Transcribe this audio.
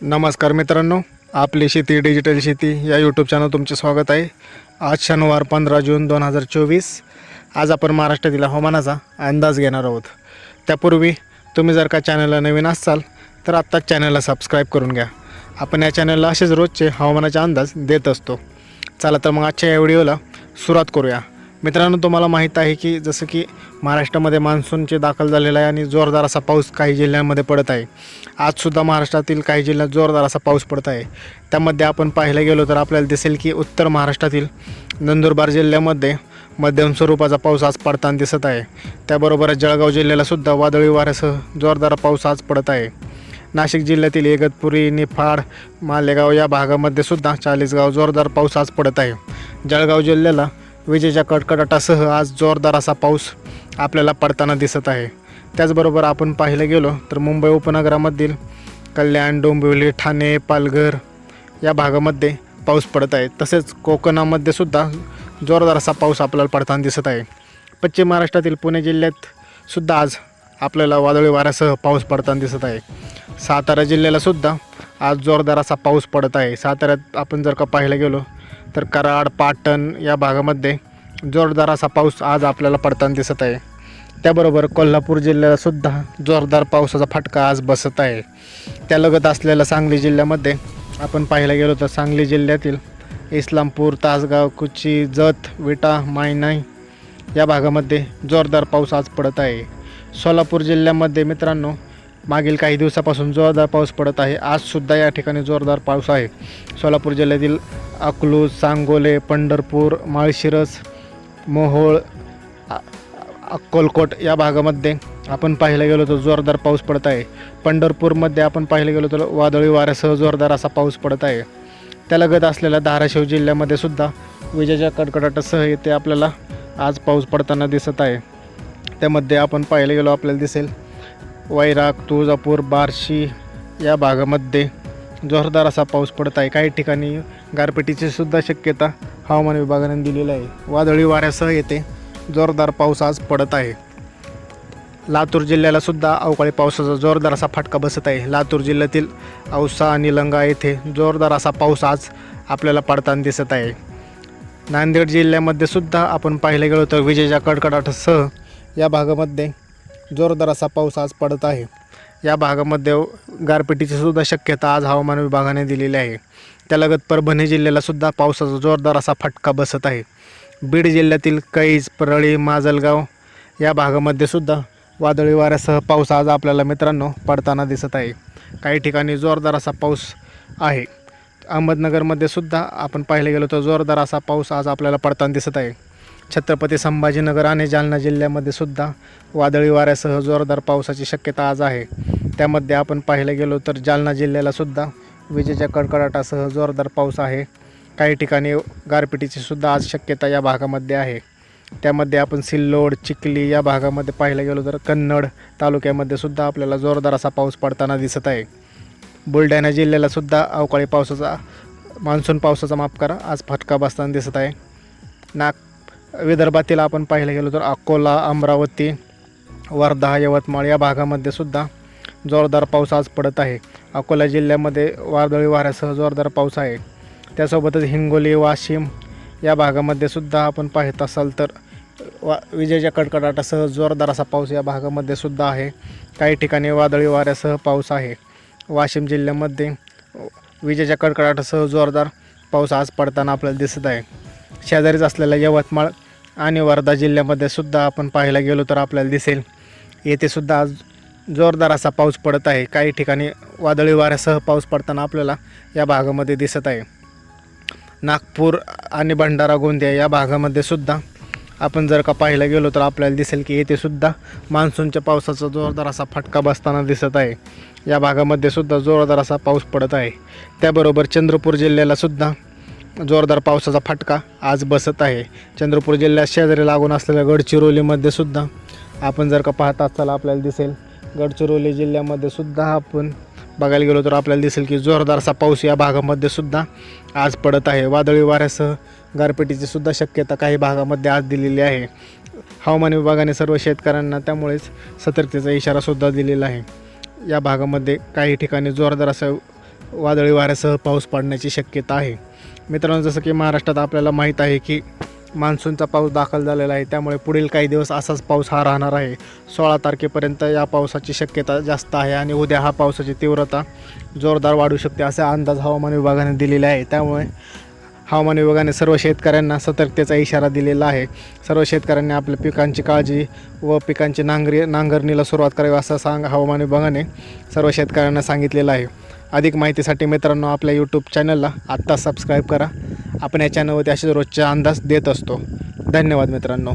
नमस्कार मित्रांनो आपली शेती डिजिटल शेती या यूट्यूब चॅनल तुमचे स्वागत आहे. आज शनिवार पंधरा जून दोन हजार चोवीस. आज आपण महाराष्ट्रातील हवामानाचा अंदाज घेणार आहोत. त्यापूर्वी तुम्ही जर का चॅनलला नवीन असाल तर आत्ताच चॅनलला सबस्क्राईब करून घ्या. आपण या चॅनलला असेच रोजचे हवामानाचे अंदाज देत असतो. चला तर मग आजच्या या व्हिडिओला सुरुवात करूया. मित्रांनो तुम्हाला माहीत आहे की जसं की महाराष्ट्रामध्ये मान्सूनचे दाखल झालेला आहे आणि जोरदार असा पाऊस काही जिल्ह्यांमध्ये पडत आहे. आजसुद्धा महाराष्ट्रातील काही जिल्ह्यात जोरदार असा पाऊस पडत आहे. त्यामध्ये आपण पाहायला गेलो तर आपल्याला दिसेल की उत्तर महाराष्ट्रातील नंदुरबार जिल्ह्यामध्ये मध्यम स्वरूपाचा पाऊस आज पडताना दिसत आहे. त्याबरोबरच जळगाव जिल्ह्यालासुद्धा वादळी वाऱ्यासह जोरदार पाऊस आज पडत आहे. नाशिक जिल्ह्यातील इगतपुरी निफाड मालेगाव या भागामध्ये सुद्धा चाळीसगाव जोरदार पाऊस आज पडत आहे. जळगाव जिल्ह्याला विजेच्या कडकडाटासह आज जोरदार असा पाऊस आपल्याला पडताना दिसत आहे. त्याचबरोबर आपण पाहिलं गेलो तर मुंबई उपनगरामधील कल्याण डोंबिवली ठाणे पालघर या भागामध्ये पाऊस पडत आहे. तसेच कोकणामध्ये सुद्धा जोरदार असा पाऊस आपल्याला पडताना दिसत आहे. पश्चिम महाराष्ट्रातील पुणे जिल्ह्यात सुद्धा आज आपल्याला वादळी वाऱ्यासह पाऊस पडताना दिसत आहे. सातारा जिल्ह्याला सुद्धा आज जोरदार असा पाऊस पडत आहे. साताऱ्यात आपण जर का पाहायला गेलो तर कराड पाटण या भागामध्ये जोरदार असा पाऊस आज आपल्याला पडताना दिसत आहे. त्याबरोबर कोल्हापूर जिल्ह्यालासुद्धा जोरदार पावसाचा फटका आज बसत आहे. त्यालगत असलेल्या सांगली जिल्ह्यामध्ये आपण पाहायला गेलो तर सांगली जिल्ह्यातील इस्लामपूर तासगाव कुची जत विटा मायनाई या भागामध्ये जोरदार पाऊस आज पडत आहे. सोलापूर जिल्ह्यामध्ये मित्रांनो मागील काही दिवसापासून जोरदार पाऊस पडत आहे. आजसुद्धा या ठिकाणी जोरदार पाऊस आहे. सोलापूर जिल्ह्यातील अकलूज सांगोले पंढरपूर माळशिरस मोहोळ अक्कोलकोट अक्कलकोट या भागामध्ये आपण पाहिलं गेलो तर जोरदार पाऊस पडत आहे. पंढरपूरमध्ये आपण पाहिलं गेलो तर वादळी वाऱ्यासह जोरदार असा पाऊस पडत आहे. त्यालगत असलेल्या धाराशिव जिल्ह्यामध्ये सुद्धा विजेच्या कडकडाटासह येथे आपल्याला आज पाऊस पडताना दिसत आहे. त्यामध्ये आपण पाहायला गेलो आपल्याला दिसेल वैराग तुळजापूर बार्शी या भागामध्ये जोरदार असा पाऊस पडत आहे. काही ठिकाणी गारपिटीची सुद्धा शक्यता हवामान विभागाने दिलेली आहे. वादळी वाऱ्यासह येथे जोरदार पाऊस आज पडत आहे. लातूर जिल्ह्याला सुद्धा अवकाळी पावसाचा जोरदार असा फटका बसत आहे. लातूर जिल्ह्यातील औसा आणि लंगा येथे जोरदार असा पाऊस आज आपल्याला पडताना दिसत आहे. नांदेड जिल्ह्यामध्ये सुद्धा आपण पाहिलं गेलो तर विजेच्या कडकडाटासह या भागामध्ये जोरदार असा पाऊस आज पडत आहे. या भागामध्ये गारपिटीची सुद्धा शक्यता आज हवामान विभागाने दिलेली आहे. त्यालगत परभणी जिल्ह्याला सुद्धा पावसाचा जोरदार असा फटका बसत आहे. बीड जिल्ह्यातील कैज परळी माजलगाव या भागामध्ये सुद्धा वादळी वाऱ्यासह पाऊस आज आपल्याला मित्रांनो पडताना दिसत आहे. काही ठिकाणी जोरदार असा पाऊस आहे. अहमदनगरमध्ये सुद्धा आपण पाहिलं गेलो तर जोरदार असा पाऊस आज आपल्याला पडताना दिसत आहे. छत्रपती संभाजीनगर आणि जालना जिल्ह्यामध्ये सुद्धा वादळी वाऱ्यासह जोरदार पावसाची शक्यता आज आहे. त्यामध्ये आपण पाहिलं गेलो तर जालना जिल्ह्याला सुद्धा विजेच्या कडकडाटासह जोरदार पाऊस आहे. काही ठिकाणी गारपिटीची सुद्धा आज शक्यता या भागामध्ये आहे. त्यामध्ये आपण सिल्लोड चिखली या भागामध्ये पाहिलं गेलो तर कन्नड तालुक्यामध्ये सुद्धा आपल्याला जोरदार असा पाऊस पडताना दिसत आहे. बुलढाणा जिल्ह्याला सुद्धा अवकाळी पावसाचा मान्सून पावसाचा माफ करा आज फटका बसताना दिसत आहे. नाग विदर्भातील आपण पाहिलं गेलो तर अकोला अमरावती वर्धा यवतमाळ या भागामध्ये सुद्धा जोरदार पाऊस आज पडत आहे. अकोला जिल्ह्यामध्ये वादळी वाऱ्यासह जोरदार पाऊस आहे. त्यासोबतच हिंगोली वाशिम या भागामध्ये सुद्धा आपण पाहत असाल तर वा विजेच्या कडकडाटासह जोरदार असा पाऊस या भागामध्ये सुद्धा आहे. काही ठिकाणी वादळी वाऱ्यासह पाऊस आहे. वाशिम जिल्ह्यामध्ये विजेच्या कडकडाटासह जोरदार पाऊस आज पडताना आपल्याला दिसत आहे. शेजारीच असलेल्या यवतमाळ आणि वर्धा जिल्ह्यामध्ये सुद्धा आपण पाहायला गेलो तर आपल्याला दिसेल. येथे सुद्धा आज जोरदार असा पाऊस पडत आहे. काही ठिकाणी वादळी वाऱ्यासह पाऊस पडताना आपल्याला या भागामध्ये दिसत आहे. नागपूर आणि भंडारा गोंदिया या भागामध्ये सुद्धा आपण जर का पाहायला गेलो तर आपल्याला दिसेल की येथे सुद्धा मान्सूनच्या पावसाचा जोरदार असा फटका बसताना दिसत आहे. या भागामध्ये सुद्धा जोरदार असा पाऊस पडत आहे. त्याबरोबर चंद्रपूर जिल्ह्याला सुद्धा जोरदार पावसाचा फटका आज बसत आहे. चंद्रपूर जिल्ह्यात शेजारी लागून असलेल्या गडचिरोलीमध्ये सुद्धा आपण जर का पाहत असाल आपल्याला दिसेल गडचिरोली जिल्ह्यामध्ये सुद्धा आपण बघायला गेलो तर आपल्याला दिसेल की जोरदार असा पाऊस या भागामध्ये सुद्धा आज पडत आहे. वादळी वाऱ्यासह गारपिटीची सुद्धा शक्यता काही भागामध्ये आज दिलेली आहे. हवामान विभागाने सर्व शेतकऱ्यांना त्यामुळेच सतर्कतेचा इशारासुद्धा दिलेला आहे. या भागामध्ये काही ठिकाणी जोरदार असं वादळी वाऱ्यासह पाऊस पडण्याची शक्यता आहे. मित्रांनो जसं की महाराष्ट्रात आपल्याला माहीत आहे की मान्सूनचा पाऊस दाखल झालेला आहे. त्यामुळे पुढील काही दिवस असाच पाऊस हा राहणार आहे. सोळा तारखेपर्यंत या पावसाची शक्यता जास्त आहे आणि उद्या हा पावसाची तीव्रता जोरदार वाढू शकते असा अंदाज हवामान विभागाने दिलेला आहे. त्यामुळे हवामान विभागाने सर्व शेतकऱ्यांना सतर्कतेचा इशारा दिलेला आहे. सर्व शेतकऱ्यांनी आपल्या पिकांची काळजी व पिकांची नांगरी नांगरणीला सुरुवात करावी असं सांग हवामान विभागाने सर्व शेतकऱ्यांना सांगितलेलं आहे. अधिक माहितीसाठी मित्रांनो आपल्या यूट्यूब चॅनलला आत्ता सबस्क्राईब करा. आपण या चॅनलवरती असे रोजचा अंदाज देत असतो. धन्यवाद मित्रांनो.